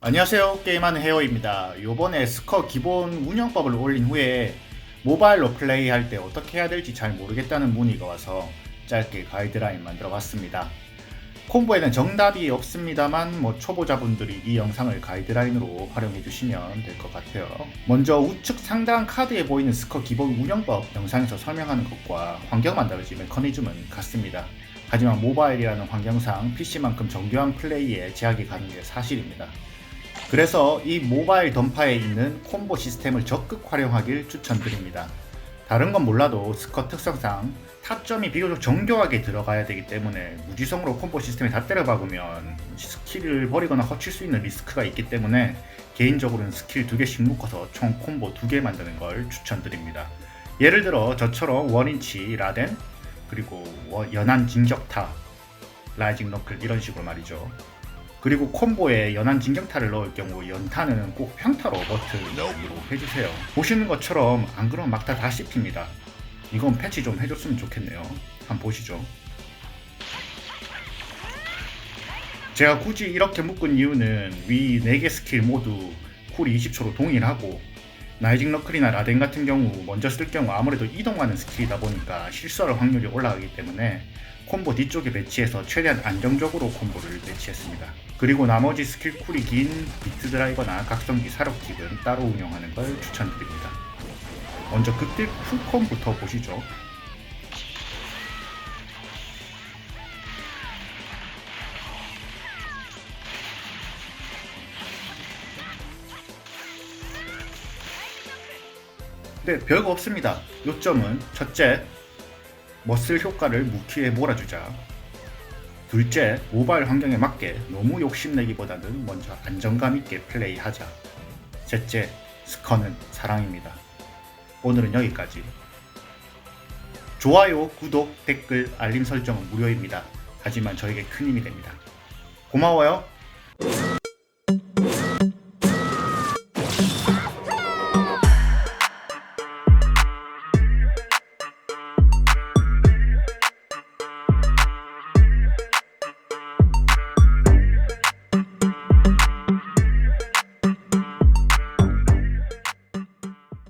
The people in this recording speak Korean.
안녕하세요. 게임하는 헤어입니다. 요번에 스커 기본 운영법을 올린 후에 모바일로 플레이할 때 어떻게 해야 될지 잘 모르겠다는 문의가 와서 짧게 가이드라인 만들어 봤습니다. 콤보에는 정답이 없습니다만 뭐 초보자분들이 이 영상을 가이드라인으로 활용해 주시면 될 것 같아요. 먼저 우측 상단 카드에 보이는 스커 기본 운영법 영상에서 설명하는 것과 환경만 다르지 메커니즘은 같습니다. 하지만 모바일이라는 환경상 PC만큼 정교한 플레이에 제약이 가는 게 사실입니다 그래서 이 모바일 던파에 있는 콤보 시스템을 적극 활용하길 추천드립니다. 다른 건 몰라도 스커 특성상 타점이 비교적 정교하게 들어가야 되기 때문에 무지성으로 콤보 시스템에 다 때려 박으면 스킬을 버리거나 허칠 수 있는 리스크가 있기 때문에 개인적으로는 스킬 두 개씩 묶어서 총 콤보 두 개 만드는 걸 추천드립니다. 예를 들어 저처럼 원인치 라덴 그리고 워- 연한 진격타 라이징 너클 이런 식으로 말이죠. 그리고 콤보에 연한 진격타를 넣을 경우 연타는 꼭 평타로 버튼으로 해주세요. 보시는 것처럼 안 그러면 막타 다 씹힙니다. 이건 패치 좀 해줬으면 좋겠네요. 한번 보시죠. 제가 굳이 이렇게 묶은 이유는 위 4개 스킬 모두 쿨이 20초로 동일하고 나이징 너클이나 라덴 같은 경우 먼저 쓸 경우 아무래도 이동하는 스킬이다 보니까 실수할 확률이 올라가기 때문에 콤보 뒤쪽에 배치해서 최대한 안정적으로 콤보를 배치했습니다. 그리고 나머지 스킬 쿨이 긴 비트 드라이버나 각성기 사력킥은 따로 운영하는 걸 추천드립니다. 먼저 극딜 쿨콤부터 보시죠. 네, 별거 없습니다. 요점은 첫째, 머슬 효과를 무키에 몰아주자. 둘째, 모바일 환경에 맞게 너무 욕심내기보다는 먼저 안정감 있게 플레이하자. 셋째, 스커는 사랑입니다. 오늘은 여기까지. 좋아요, 구독, 댓글, 알림 설정은 무료입니다. 하지만 저에게 큰 힘이 됩니다. 고마워요.